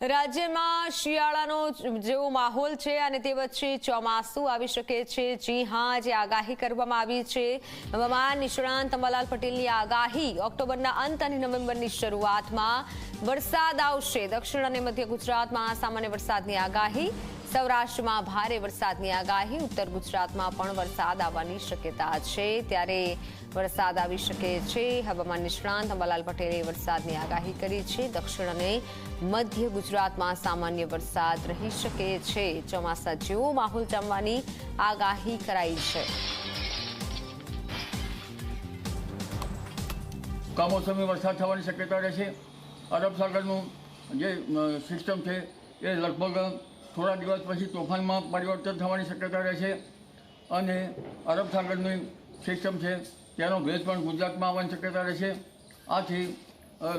રાજ્યમાં શિયાળાનો જેવો માહોલ છે અને તે વચ્ચે ચોમાસું આવી શકે છે. જી હા જે આગાહી કરવામાં આવી છે. હવામાન નિષ્ણાંત અંબાલાલ પટેલની આગાહી ઓક્ટોબરના અંત અને નવેમ્બરની શરૂઆતમાં વરસાદ આવશે. દક્ષિણ અને મધ્ય ગુજરાતમાં સામાન્ય વરસાદની આગાહી સૌરાષ્ટ્રમાં ભારે વરસાદની આગાહી. ઉત્તર ગુજરાતમાં પણ વરસાદ આવવાની શક્યતા છે. ત્યારે વરસાદ આવી શકે છે. હવામાન નિષ્ણાંત અંબાલાલ પટેલે વરસાદની આગાહી કરી છે. દક્ષિણ અને મધ્ય ગુજરાતમાં સામાન્ય વરસાદ રહી શકે છે. ચોમાસા જેવો માહોલ જામવાની આગાહી કરાઈ છે. કમોસમી વરસાદ થવાની શક્યતા રહેશે અરબ સાગરનું જે સિસ્ટમ છે એ લગભગ થોડા દિવસ પછી તોફાનમાં પરિવર્તન થવાની શક્યતા રહેશે અને અરબ સાગરની સિસ્ટમ છે, તેનો ભેજ પણ ગુજરાતમાં આવવાની શક્યતા રહેશે આથી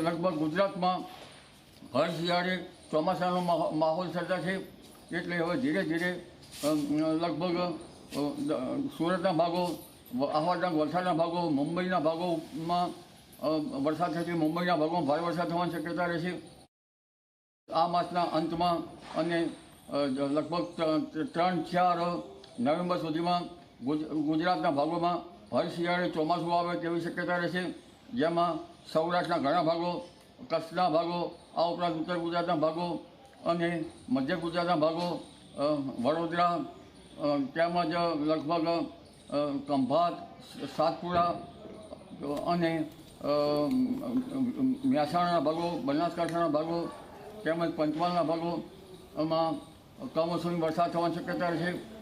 લગભગ ગુજરાતમાં હર શિયાળે ચોમાસાનો માહોલ સર્જાશે એટલે હવે ધીરે ધીરે લગભગ સુરતના ભાગો આહવાના વલસાડના ભાગો, મુંબઈના ભાગોમાં વરસાદ થશે મુંબઈના ભાગોમાં ભારે વરસાદ થવાની શક્યતા રહેશે આ માસના અંતમાં અને લગભગ ત્ર- ત્રણ ચાર નવેમ્બર સુધીમાં ગુજ- ગુજરાતના ભાગોમાં ભર શિયાળે ચોમાસું આવે તેવી શક્યતા રહેશે જેમાં સૌરાષ્ટ્રના ઘણા ભાગો કચ્છના ભાગો આ ઉપરાંત ઉત્તર ગુજરાતના ભાગો અને મધ્ય ગુજરાતના ભાગો વડોદરા તેમજ લગભગ ખંભાત સાતપુરા અને મહેસાણાના ભાગો બનાસકાંઠાના ભાગો તેમજ પંચમહાલના ભાગોમાં કમોસમી વરસાદ થવાની શક્યતા રહેશે